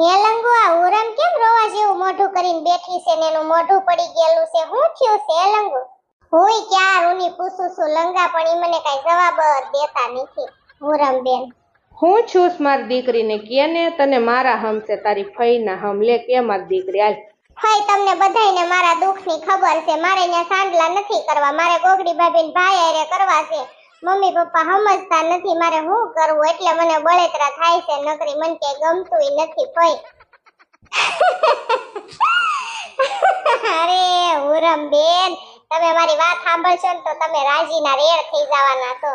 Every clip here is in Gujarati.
આ ઉરમ કેમ રોવા જેવું મોઢું કરીને બેઠી છે ને એનું મોઢું પડી ગયેલું છે? હું થયું છે લંગુ હુંય ક્યાં રૂની પૂછું છું લંગા પણ ઈ મને કઈ જવાબ દેતા નથી ઉરમ બેન હું છું મારી દીકરીને કે ને તને મારા હમ છે તારી ફઈના હમ. લે કે મારી દીકરી હાલ. ફઈ તમને બધાયને મારા દુઃખની ખબર છે. મારે અહીંયા સાંડલા નથી કરવા. મારે ગોગડી ભાભીને ભાઈ આરે કરવા છે. મમ્મી પપ્પા સમજતા નથી મારે શું કરવું? એટલે મને બળેતરા થાય છે. નકરી મન કે ગમતું નથી કોઈ અરે હુરમ બેન, તમે મારી વાત સાંભળશો ને તો તમે રાજીના રેડ થઈ જવાના છો.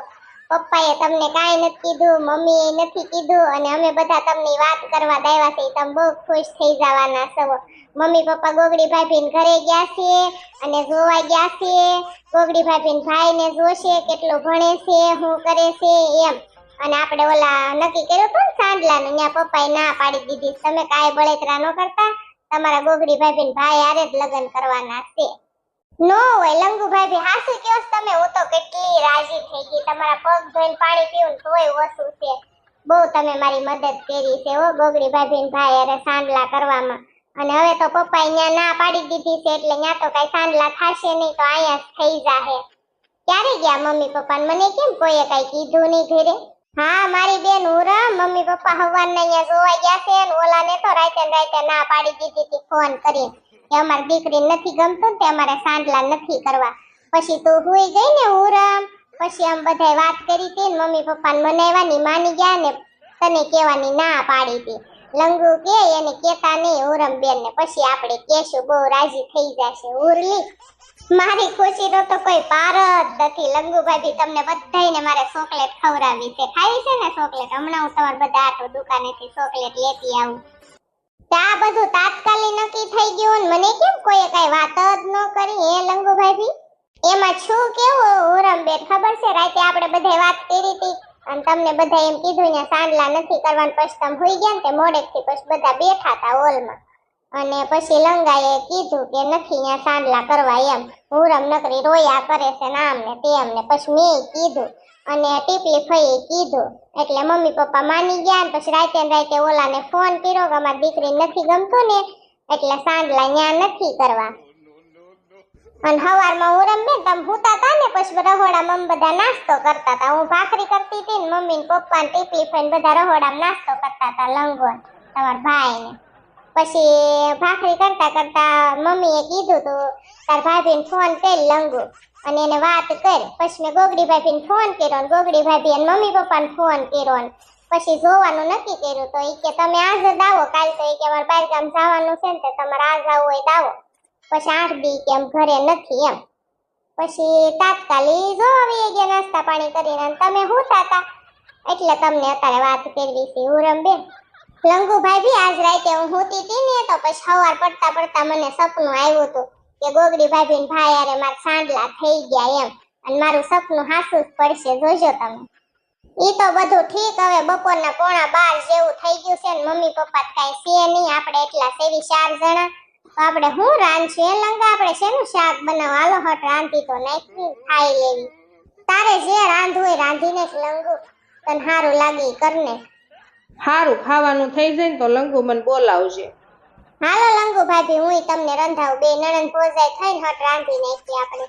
પપ્પાએ તમને કાંઈ નથી કીધું, મમ્મીએ નથી કીધું અને અમે બધા તમને વાત કરવા દાવ્યા છે તમે બહુ ખુશ થઈ જવાના છો. મમ્મી પપ્પા ગોગડી ભાભીને ઘરે ગયા છે અને જોવા ગયા છે ગોગડી ભાભીને ભાઈને જોશે, કેટલું ભણે છે, શું કરે છે એમ. અને આપણે ઓલા નક્કી કર્યું હતું ને ત્યાં પપ્પાએ ના પાડી દીધી. તમે કાંઈ બળેતરા ન કરતા, તમારા ગોગડી ભાભીને ભાઈ હારે જ લગ્ન કરવાના છે. નો હોય. લંગુ ભાભી હાસુ કયો તમે. હું તો કેટલી રાજી થઈ ગઈ. તમારા પગ ધોઈને પાણી પીવું તોય ઓછું છે. બહુ તમે મારી મદદ કરી છે હો, ગોગડી ભાભીને ભાઈ. અરે સાંડલા કરવામાં. અને હવે તો પપ્પાએ ન્યા ના પાડી દીધી છે એટલે ત્યાં તો કઈ સાંડલા થાશે નહીં તો અહીંયા થઈ જાહે. ક્યારે ગયા મમ્મી પપ્પા મને કેમ કોઈએ કઈ કીધું નહીં ઘરે? હા, મારી બેન ઉરા, મમ્મી પપ્પા હવારના અહીંયા જોવા ગયા છે ઓલા ઓલાને તો રાતે રાતે ના પાડી દીધી ફોન કરીને. કે અમારી દીકરીને નથી ગમતું તે અમારે સાંડલા નથી કરવા. પછી તું હુઈ ગઈ ને ઉરમ. પછી આમ બધાય વાત કરી હતી મમ્મી પપ્પાને મનાવવાની માની ગયા ને તને કહેવાની ના પાડી હતી. લંગુ કે એને કેતા નહીં ઉરમ બેન ને પછી આપણે કેશું બહુ રાજી થઈ જશે ઉરલી. મારી ખુશીનો તો કોઈ પાર જ નથી. લંગુ ભાભી તમને બધાયને મારે ચોકલેટ ખવડાવી છે. ખાઈ છે ને ચોકલેટ? હમણાં હું તમારે બધા આટો દુકાનેથી ચોકલેટ લેતી આવું. તો બધું તાત્કાલિક નક્કી થઈ ગયું ને મને કેમ કોઈએ કઈ વાત જ ન કરી એ લંગુભાઈ એમાં છું કેવું? ઉરમ બેન ખબર છે? રાતે આપણે બધે વાત કરી હતી અને તમને બધા એમ કીધું ને, સાંડલા નથી કરવાનું, પછી હોઈ ગયા ને તે મોડેકથી પછી બધા બેઠા હતા હોલમાં. અને પછી લંગાએ કીધું કે નથી અહીંયા સાંડલા કરવા એમ. ઉરમ નકરી રોયા કરે છે ને આમ ને તેમ ને પછી મેં કીધું અને ટીપલી ફઈએ કીધું. એટલે મમ્મી પપ્પા માની ગયા પછી રાતે રાતે ઓલાને ફોન કર્યો કે અમારી દીકરી નથી ગમતું ને, એટલે સાંડલા ન્યા નથી કરવા. અને હવારમાં ઉરમ બેન, તમે હુતા તા ને પછી રહોડા મમ બધા નાસ્તો કરતા હતા હું ભાખરી કરતી હતી ને મમ્મી ને પપ્પા ને ટીપલી ફઈને બધા રહોડામાં નાસ્તો કરતા હતા લંગોર તમારા ભાઈ પછી ભાખરી કરતા કરતા મમ્મીએ કીધું તું, તાર ભાભીને ફોન કરી લંગુ અને એને વાત કર. પછી મેં ગોગડી ફોન કર્યો ને ગોગડી ભાભી અને મમ્મી પપ્પાને ફોન કર્યો ને પછી જોવાનું નક્કી કર્યું. તો એ કે તમે આજ જ આવો, કાલ તો એ કે અમારે બહાર ગામ જવાનું છે ને તો તમારે આજ આવવું હોય તો આવો. પછી આઠ દી કેમ ઘરે નથી એમ. પછી તાત્કાલિક જો આવી ગયા નાસ્તા પાણી કરીને તમે હુતા હતા એટલે તમને અત્યારે વાત કરવી છે ઉરમ બેન લંગુ ભાભી આજ રાતે હું હોતી હતી ને તો પછી સવાર પડતા પડતા મને સપનું આવ્યું હતું. કે ગોગડી ભાભી ભાઈ અરે મારા સાંડલા થઈ ગયા એમ. અને મારું સપનું હાસું જ પડશે, જોજો તમે. ઈ તો બધું ઠીક, હવે બપોરના પોણા બાર જેવું થઈ ગયું છે ને મમ્મી પપ્પા કાંઈ છે નહીં. આપણે એટલા સેવી ચાર જણા. તો આપણે શું રાંધશું? એ લંગા, આપણે શેનું શાક બનાવવા? હાલો, હટ, રાંધી તો નાખી, ખાઈ લેવી. તારે જે રાંધવું હોય રાંધીને જ લંગુ. તને સારું લાગે કરને. સારું ખાવાનું થઈ જાય ને તો લંગુ મને બોલાવજે. હાલો લંગુ ભાભી હું તમને રંધાવું. બે નણંદ ભોજાઈ થઈને હટ રાંધી નાખી આપણે.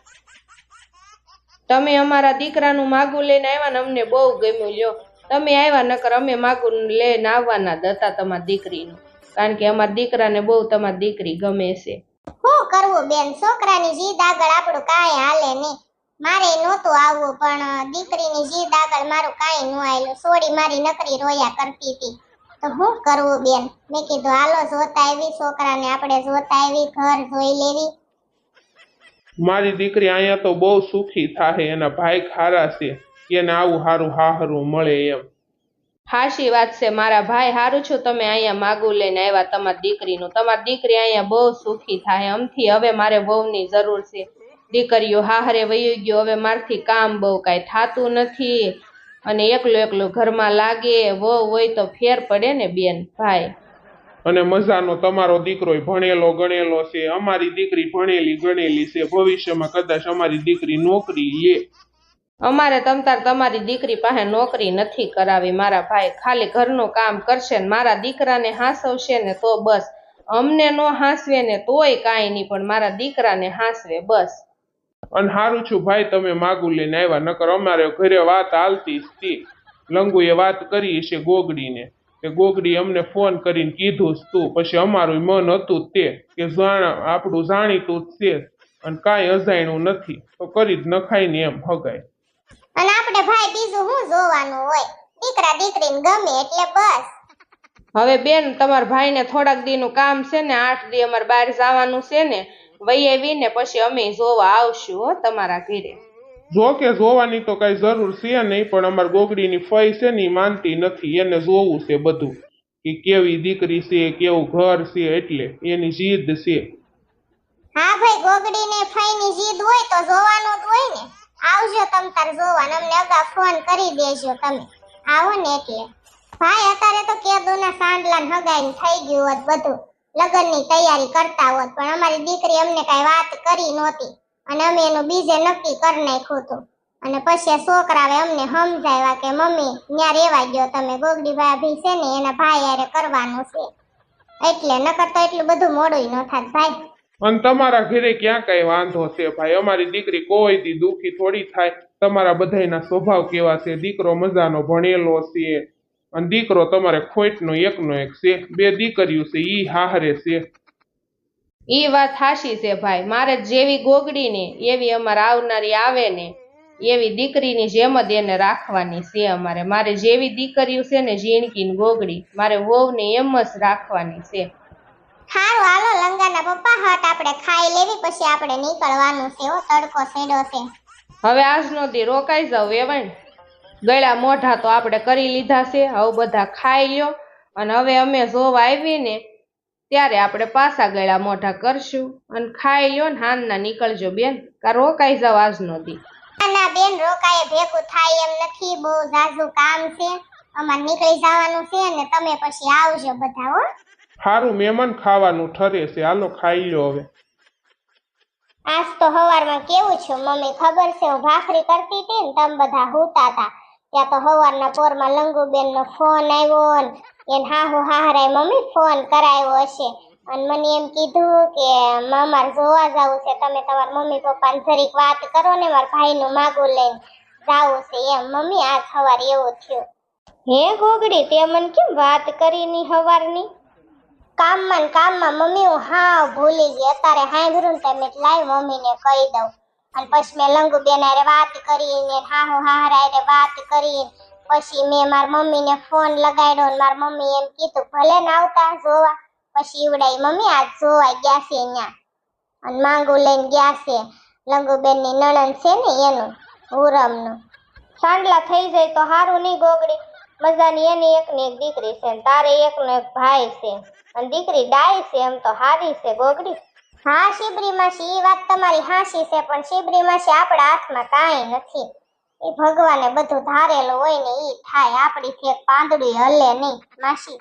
તમે અમારા દીકરાનું માગું લઈને આવ્યા ને અમને બહુ ગમ્યું લ્યો. તમે આવ્યા નકર અમે માગું લઈને આવવાના જ હતા તમારી દીકરીનું. કારણ કે અમારા દીકરાને બહુ તમારી દીકરી ગમે છે. શું કરવું બેન? છોકરાની જીદ આગળ આપણું કાંઈ હાલે નહીં. મારે નહોતું આવવું પણ દીકરીની જીદ આગળ મારું કાંઈ ન આવેલું સોડી મારી નકરી રોયા કરતી હતી. તો હું કરવું બેન? મેં કીધું હાલો જોતા આવી છોકરાને આપણે જોતા આવી ઘર જોઈ લેવી. મારી દીકરી અહીંયા તો બહુ સુખી થાહે એના ભાઈ ખારા છે. એને આવું હારું હાહરું મળે એમ. હાશી વાત છે મારા ભાઈ હારું છું તમે અહીંયા માગું લઈને આવ્યા તમારી દીકરીનું. તમારી દીકરી અહીંયા બહુ સુખી થાય અમથી હવે મારે વહુની જરૂર છે. દીકરીઓ હાહરે વયું ગયો હવે મારથી કામ બહુ કાંઈ થાતું નથી. અને એકલો એકલો ઘરમાં લાગે વહુ હોય તો ફેર પડે ને બેન ભાઈ. અને મજાનો તમારો દીકરો ભણેલો ગણેલો છે. અમારી દીકરી ભણેલી ગણેલી છે. ભવિષ્યમાં કદાચ અમારી દીકરી નોકરી લે. અમારે તમતાર તમારી દીકરી પાસે નોકરી નથી કરાવી. મારા ભાઈ ખાલી ઘરનું કામ કરશે ને મારા દીકરાને હાંસવશે ને તો બસ. અમને નો હાંસવે ને તોય કાંઈ નહીં પણ મારા દીકરાને હાંસવે બસ. અને સારું છું ભાઈ તમે માગું લઈને આવ્યા. નકર અમારે ઘરે વાત હાલતી જ હતી. લંગુએ વાત કરી છે ગોગડીને. કે ગોગડી અમને ફોન કરીને કીધું જ તું. પછી અમારું મન હતું તે કે જાણ આપણું જાણીતું જ છે. અને કાંઈ અજાણ્યું નથી. તો કરી જ નખાય ને એમ હગાય. અને આપણે ભાઈ બીજું શું જોવાનું હોય? દીકરા દીકરીને ગમે એટલે બસ. હવે બેન તમારા ભાઈને થોડાક દીનું કામ છે ને આઠ દી અમારે બહાર જવાનું છે ને વહી આવીને પછી અમે જોવા આવશું હો તમારા ઘરે. જો કે જોવાની તો કઈ જરૂર છે નહીં પણ અમાર ગોગડીની ફઈ છે ને માનતી નથી એને જોવું છે બધું. કે કેવી દીકરી છે કેવું ઘર છે એટલે એની જીદ છે. હા ભાઈ ગોગડીને ફઈની જીદ હોય તો જોવાનું જ હોય ને. આવજો તમ તાર જોવા અમને અગા ફોન કરી દેજો તમે. આવો ને એટલે. ભાઈ અત્યારે તો કેદુના સાંડલા હગાઈ થઈ ગયું હોત બધું. લગ્નની તૈયારી કરતા હોત, પણ અમારી દીકરી અમને કઈ વાત કરી નહોતી અને અમે એનું બીજે નક્કી કરી નાખ્યું હતું. અને પછી છોકરાએ અમને સમજાવ્યા કે, મમ્મી, ન્યા રેવા ગયો તમે. ગોગડી ભાભી છે ને, એના ભાઈ હારે કરવાનું છે. એટલે નકર તો એટલું બધું મોડું ન થાત ભાઈ. અને તમારા ઘરે ક્યાં કઈ વાંધો છે ભાઈ? અમારી દીકરી કોઈ દી દુખી થોડી થાય. તમારા બધાના સ્વભાવ કેવા છે? દીકરો મજાનો ભણેલો છે. અને દીકરો તમારે ખોટનો એકનો એક છે. બે દીકરીઓ છે ઈ હાહરે છે. ઈ વાત હાશી છે ભાઈ. મારે જેવી ગોગડી ને એવી અમારે આવનારી આવે ને એવી દીકરીની જેમ જ એને રાખવાની છે અમારે. મારે જેવી દીકરીઓ છે ને ઝીણકી ને ગોગડી મારે વહુને એમ જ રાખવાની છે. હારું હાલો લંગાના પપ્પા હટ આપણે ખાઈ લેવી પછી આપણે નીકળવાનું છે ઓ તડકો સેડો છે. હવે આજનો દી રોકાઈ જાવ વેવાણ. ગળા મોઢા તો આપણે કરી લીધા છે હવે બધા ખાઈ લ્યો. અને હવે અમે જોવા આવીને ત્યારે આપણે પાછા ગળા મોઢા કરશું. અને ખાઈ લ્યો ને હાનના નીકળજો બેન. કા રોકાઈ જાવ આજનો દી. ના, ના બેન રોકાય ભેગું થાય એમ નથી. બહુ ઝાઝુ કામ છે. અમારે નીકળી જવાનું છે ને તમે પછી આવજો બધા હો. સારું મહેમાન ખાવાનું ઠરે છે. હાલો ખાઈ લો હવે. આજ તો હવારમાં કેવું છું મમ્મી ખબર છે હું ભાખરી કરતી હતી ને તમે બધા હોતા હતા ત્યાં તો હવારના પોરમાં લંગુબેનનો ફોન આવ્યો ને એને હાહુ હાહરાય મમ્મી ફોન કરાયો હશે. અને મને એમ કીધું કે મામાર જોવા જાવું છે તમે તમારા મમ્મી પપ્પાને જરીક વાત કરો ને મારા ભાઈનું માગું લઈને જાવું છે એમ. મમ્મી આજ સવાર એવું થયું. હે ગોગડી તે મને કેમ વાત કરી ની હવારની? કામમાં ને કામમાં મમ્મી હું હા ભૂલી ગઈ. અત્યારે સાંભળ્યું ને લાવી લાઈ મમ્મીને કહી દઉં. અને પછી મેં લંગુબેન હારે વાત કરીને હાહુ હાહરા હારે વાત કરીને, પછી મેં મારા મમ્મીને ફોન લગાડ્યો ને મારા મમ્મી એમ કીધું, ભલે ને આવતા જોવા. પછી ઈવડાઈ, મમ્મી, આજ જોવા ગયા છે અહીંયા અને માંગુ લઈને ગયા છે લંગુબેનની નણંદ છે ને એનું, હુરમનું. સાંડલા થઈ જાય તો હારું નહીં ગોગડી. મજાની એની એકની એક દીકરી છે તારે એકનો એક ભાઈ છે. અને દીકરી ડાય છે એમ તો હારી છે ગોગડી. હા, શિબરી માસી એ વાત તમારી હાસી છે, પણ શિબરી માસી આપણા હાથમાં કાંઈ નથી. એ ભગવાને બધું ધારેલું હોય ને એ થાય આપણી એક પાંદડી હલે નહીં, માસી.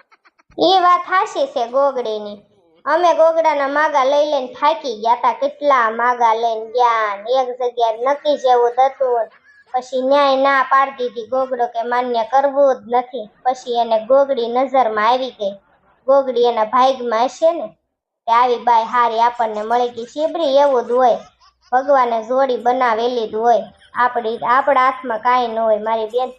એ વાત હાસી છે ગોગડીની. અમે ગોગડાના માગા લઈ લઈને થાકી ગયા તા, કેટલા માગા લઈને ગયા ને, એક જગ્યાએ નક્કી જેવું હતું. પછી ન્યાય ના પાડી દીધી ગોગડો કે માન્ય કરવું જ નથી. પછી એને ગોગડી નજરમાં આવી ગઈ. ગોગડી એના ભાગમાં હશે ને? તે આવી બાય હારી આપણને મળી ગઈ. શેબરી એવું જ હોય. ભગવાને જોડી બનાવેલી જ હોય. આપણી આપણા હાથમાં કાંઈ ન હોય, મારી બેન.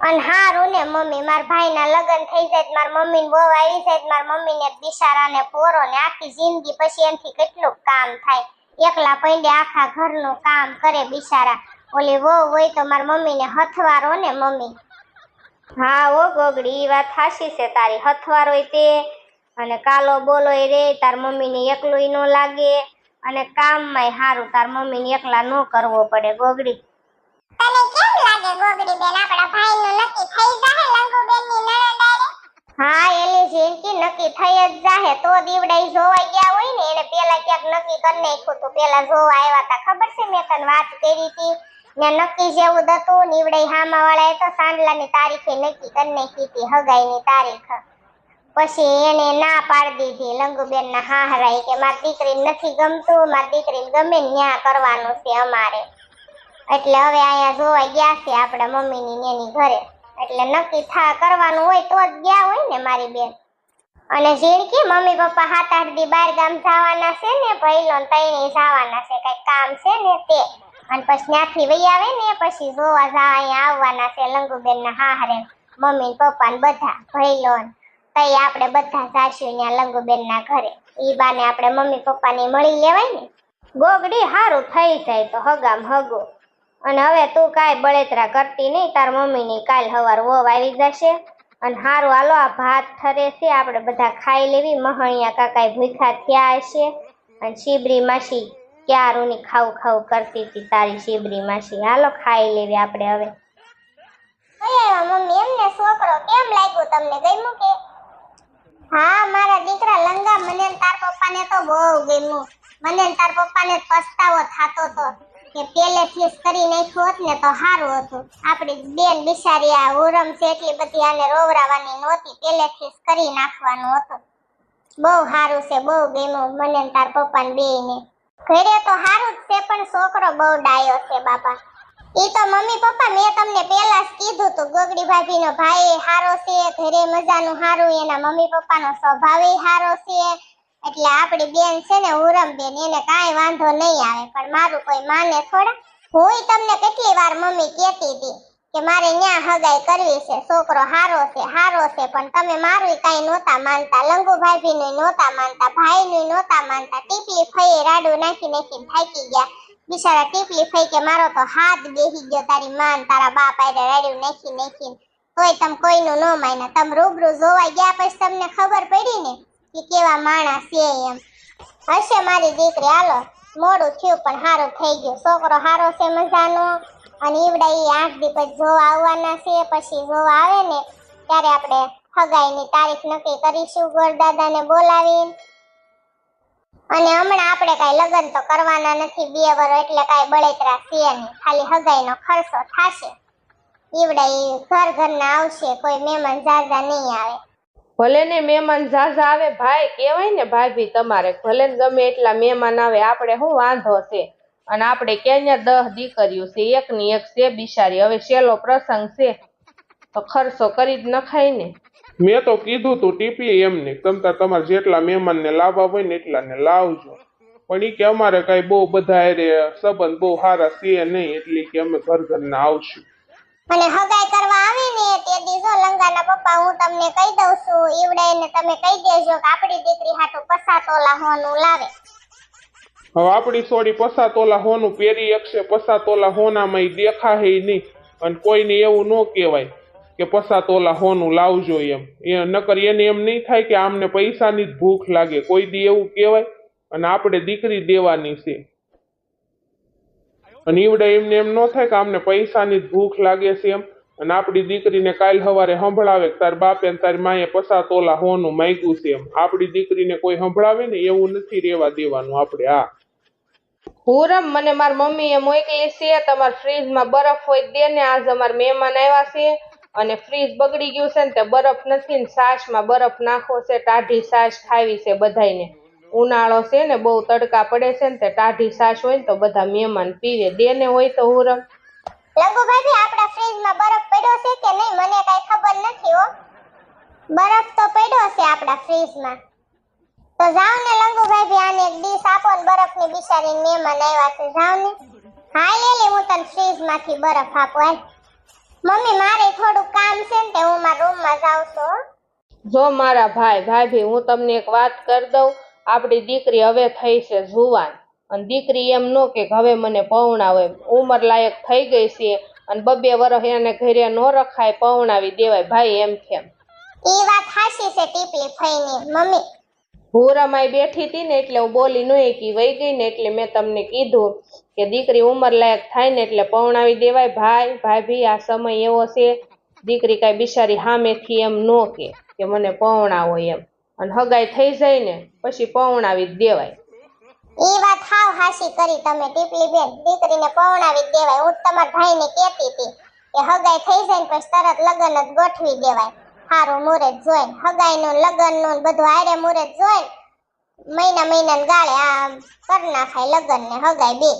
અને હારું ને, મમ્મી. મારા ભાઈના લગ્ન થઈ જાય મારા મમ્મીને બહુ આવી જાય ને મમ્મીને બિચારાને પોરો ને આખી જિંદગી પછી એનાથી કેટલું કામ થાય. એકલા પૈંડે આખા ઘરનું કામ કરે બિચારા. ઓલી વહુ હોય તો મારા મમ્મીને હથવારો ને, મમ્મી. હા ઓ ગોગડી વાત હાશી છે તારી. હથવારોય તે અને કાલો બોલો રે તાર મમ્મીને એકલું ન લાગે. અને કામમાંય સારું તાર મમ્મીને એકલા ન કરવો પડે ગોગડી. તને કેમ લાગે ગોગડી બેન? આપણા ભાઈનું નક્કી થઈ જાહે લંગુ બેનની નણંદ હા એલી જિંદગી નક્કી થઈ જ જાહે. તો દીવડાઈ જોવા ગયા હોય ને એને પેલા ક્યાંક નક્કી કરી નાખ્યું તું પેલા જોવા આવ્યા તા. ખબર છે મેં તને વાત કરી હતી? ને નક્કી જેવું હતું. નીવડાઈ હામા વાળાએ તો સાંડલાની તારીખે નક્કી કરી નાખી હતી હગાઈની તારીખ. પછી એને ના પાડી દીધી. લંગુબેન ના હાહરાઈ કે મારી દીકરી નથી ગમતું, મારી દીકરી ગમે ન્યા કરવાનું છે અમારે. એટલે હવે અહીંયા જોવા ગયા છે આપણા મમ્મીની ને એની ઘરે. એટલે નક્કી થા કરવાનું હોય તો જ ગયા હોય ને મારી બેન. અને ઝીણકી મમ્મી પપ્પા હાથ આઠ દી બાર ગામ જવાના છે ને ભઈલો તઈને જવાના છે, કઈ કામ છે ને તે. અને પછી ત્યાંથી વહી આવે ને, પછી જોવા જા, અહીંયા આવવાના છે લંગુબેન ના હાહરે મમ્મી પપ્પા ને બધા ભઈલો ને તઈ આપણે બધા સાસુ ત્યાં લંગુબેન ના ઘરે. ઈ બાને આપણે મમ્મી પપ્પા ને મળી લેવાય ને? ગોગડી હારું થઈ જાય તો હગામ હગો. અને હવે તું કાંઈ બળેતરા કરતી નહીં, તાર મમ્મીની કાલ હવાર વોવ આવી જશે. અને હારું હાલો, આ ભાત ઠરે છે, આપણે બધા ખાઈ લેવી. મહણિયા કાકાએ ભૂખા થયા હશે. અને શીબરી માસી ક્યારુની ખાવું ખાવું કરતી હતી તારી શીબરી માસી? હાલો, ખાઈ લેવી આપણે હવે. મમ્મી, એમને છોકરો કેમ લાગ્યું તમને? ગમ્યું કે? હા, મારા દીકરા લંગા, મને તાર તાર પપ્પાને તો બહુ ગમ્યું. મને તાર પપ્પાને ને પસ્તાવો થાતો તો કે પેલેથી જ કરી નાખ્યું હોત ને તો સારું હતું. આપણી બેન બિચારી આ ઉરમ છે એટલી બધી આને રોવરાવાની નહોતી પેલેથી જ કરી નાખવાનું હતું. બહુ સારું છે, બહુ ગમ્યું મને ને તાર પપ્પાને બેયને. ઘરે તો સારું જ છે, પણ છોકરો બહુ ડાયો છે બાપા. ઈ તો મમ્મી પપ્પા મેં તમને પહેલા જ કીધું તું, ગોગડી ભાભીનો ભાઈ હારો છે, ઘરે મજાનું હારું, એના મમ્મી પપ્પાનો સ્વભાવ હારો છે. એટલે આપણી બેન છે ને ઉરમ બેન એને કાંઈ વાંધો નહીં આવે, પણ મારું કોઈ માને થોડા. હુંય તમને કેટલી વાર મમ્મી કહેતી હતી કે મારે ન્યા હગાઈ કરવી છે, છોકરો હારો છે હારો છે, પણ તમે મારું કાંઈ નહોતા માનતા, લંગુ ભાભીનું નહોતા માનતા ભાઈનું નહોતા માનતા, ટીપલી ફઈ રાડું નાખી નાખીને થાકી ગયા. બિચારા ટીપલી ફઈ કે મારો તો હાથ બેહી ગયો, તારી માન, તારા બાપ આરે રાડ્યું નાખી નાખીને. તોય તમે કોઈનું ન માન્યા તમે રૂબરૂ જોવા ગયા પછી તમને ખબર પડી ને કે કેવા માણસ છે એમ. હશે મારી દીકરી, હાલો, મોડું થયું પણ સારું થઈ ગયું. છોકરો સારો છે મજાનો, અને ઈવડા એ આઠ દી પછી જોવા આવવાના છે, પછી જોવા આવે ને, ત્યારે આપણે હગાઈની તારીખ નક્કી કરીશું ગોરદાદાને બોલાવીને. અને હમણાં આપણે કાંઈ લગ્ન તો કરવાના નથી, બે વર એટલે કાંઈ બળેતરા છે નહીં. ખાલી હગાઈનો ખર્ચો થશે. ઈવડા ઈ ઘર ઘરના આવશે, કોઈ મહેમાન ઝાઝા નહીં આવે. ભલે ને મહેમાન ઝાઝા આવે, ભાઈ, કહેવાય ને ભાભી તમારે. ભલે ને ગમે એટલા મહેમાન આવે, આપણે શું વાંધો છે? અને આપણે ક્યાં દહ દીકરીઓ છે, એકની એક છે બિચારી. હવે છેલ્લો પ્રસંગ છે. તો ખર્ચો કરી જ નખાય ને. મેં તો કીધું તું ટીપી એમને. તમતા તમારે જેટલા મહેમાનને લાવવા હોય ને એટલાને લાવજો. પણ એ કે અમારે કઈ બહુ બધા રે સંબંધ બહુ સારા છે નહીં એટલે કે અમે ઘર ઘરના આવશું. અને હગાઈ કરવા આવે ને તે દીધો લંગાના પપ્પા હું તમને કહી દઉં છું ઈવડાઈને તમે કહી દેજો કે આપણી દીકરી હાટુ પસા તોલા હોનું લાવે. હવે આપણી સોડી પસા તોલા હોનું પહેરી એકશે પસા તોલા હોનામાં દેખાય નહીં. અને કોઈને એવું ન કહેવાય. કે પસા તોલા હોનું લાવજો એમ. એ નકર એને એમ નહીં થાય કે આમને પૈસાની જ ભૂખ લાગે. કોઈ દી એવું કહેવાય, અને આપણે દીકરી દેવાની છે. અને ઈવડે એમને એમ ન થાય કે આમને પૈસાની જ ભૂખ લાગે છે એમ. અને આપણી દીકરીને કાલ સવારે સંભળાવે તાર બાપે ને તારી માએ પસા તોલા હોનું માગ્યું છે એમ. આપણી દીકરીને કોઈ સંભળાવે ને એવું નથી રહેવા દેવાનું આપણે આ હુરમ મને માર મમ્મીએ મોકલી છે, તમારા ફ્રીજમાં બરફ હોય દે ને આજ અમાર મહેમાન આવ્યા છે. અને ફ્રીજ બગડી ગયું છે ને તે બરફ નથી ને છાશમાં બરફ નાખવો છે, ટાઢી છાશ ખાવી છે બધાયને. ઉનાળો છે ને બહુ તડકા પડે છે ને તે ટાઢી છાશ હોય ને તો બધા મહેમાન પીવે. દે ને હોય તો હુરમ લંગુભાઈ આપણા ફ્રીજમાં બરફ પડ્યો છે કે નહીં? મને કાંઈ ખબર નથી હો. બરફ તો પડ્યો છે આપણા ફ્રીજમાં તો જાવ ને લંગુભાઈ આને એક ડીશ આપો ને બરફની બિચારી મહેમાન આવ્યા છે. જાવ ને. હા લે લે હું તને ફ્રીજમાંથી બરફ આપો, હાલ. મમ્મી મારે થોડું કામ છે ને તે હું મારા રૂમમાં જાઉં છું. જો મારા ભાઈ ભાભી હું તમને એક વાત કરી દઉં. આપણી દીકરી હવે થઈ છે જુવાન. અને દીકરી એમ નો કે હવે મને પૌણાવે ઉંમર લાયક થઈ ગઈ છે અને બબે વર્ષ એને ઘરે ન રખાય પવણાવી દેવાય. ભાઈ એમ કેમ? એ વાત હાસી છે ટીપલી ફઈની. મમ્મી હુરામાઈ બેઠી હતી ને એટલે હું બોલી નહીં એકી વહી ગઈ ને એટલે મેં તમને કીધું કે દીકરી ઉંમર લાયક થાય ને એટલે પૌણાવી દેવાય. ભાઈ, ભાભી, આ સમય એવો છે, દીકરી કાંઈ બિચારી સામેથી એમ નો કે કે મને પવણાવો એમ. અને હગાઈ થઈ જાય ને પછી પવણાવી દેવાય. ઈ વાત હાવ હાસી કરી તમે, ટીપલી બેન. દીકરીને પૌણાવી દેવાય. હું તમારા ભાઈને કહેતી હતી કે હગાઈ થઈ જાય ને પછી તરત લગ્ન જ ગોઠવી દેવાય. હારું મુહૂર્ત જોઈ હગાઈનું લગ્નનું ને બધું હારે મુહૂર્ત જોઈ મહિના મહિના ગાળે આ કર નાખાય લગ્ન ને હગાઈ બે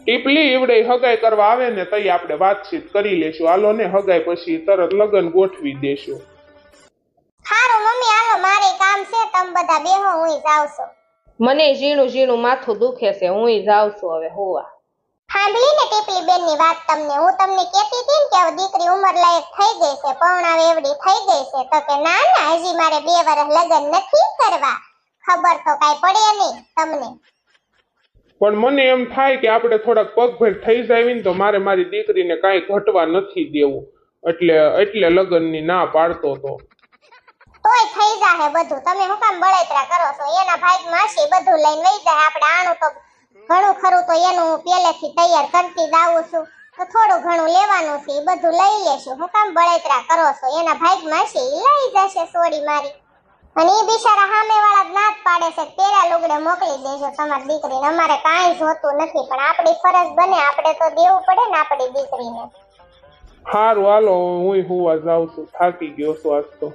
ટીપલી ઈવડે હગાઈ કરવા આવે ને તઈ આપણે વાતચીત કરી લેશું. હાલો ને હગાઈ પછી તરત લગ્ન ગોઠવી દેશું. હારું મમ્મી હાલો મારે કામ છે તમ બધા બેહો હું જાઉં છું મને ઝીણું ઝીણું માથું દુખે છે હું જાઉં છું હવે હોવા. સાંભળી ને ટીપલી બેનની વાત તમને હું તમને કેતી હતી કે હવે દીકરી ઉંમર લાયક થઈ ગઈ છે પૌણાવે એવડી થઈ ગઈ છે તો કે ના ના હજી મારે બે વર્ષ લગ્ન નથી કરવા. ખબર તો કાઈ પડે નહીં તમને. પણ મને એમ થાય કે આપણે થોડાક પગભેર થઈ જાય ને તો મારે મારી દીકરીને કાંઈ ઘટવા નથી દેવું. એટલે એટલે લગ્નની ના પાડતો તો. તોય થઈ જાહે બધું. તમે હું કામ બળતરા કરો છો? એના ભાગમાં માસી બધું લઈને વહી જાય આપણે આણું તો ઘણું ખરું તો એનું હું પહેલેથી તૈયાર કરતી જ છું. તો થોડું ઘણું લેવાનું છે, એ બધું લઈ લેશું. હું કામ બળતરા કરો છો? એના ભાગમાં હશે એ લઈ જશે સોડી મારી. અને એ બિચારા સામે વાળા જ ના પાડે છે, પેલા લુગડે મોકલી દેજો તમારી દીકરીને. અમારે કાંઈ જોતું નથી, પણ આપણી ફરજ બને, આપણે તો દેવું પડે ને આપણી દીકરીને. સારું હાલો, હું હુવા જાઉં છું. થાકી ગયો છું આજ તો.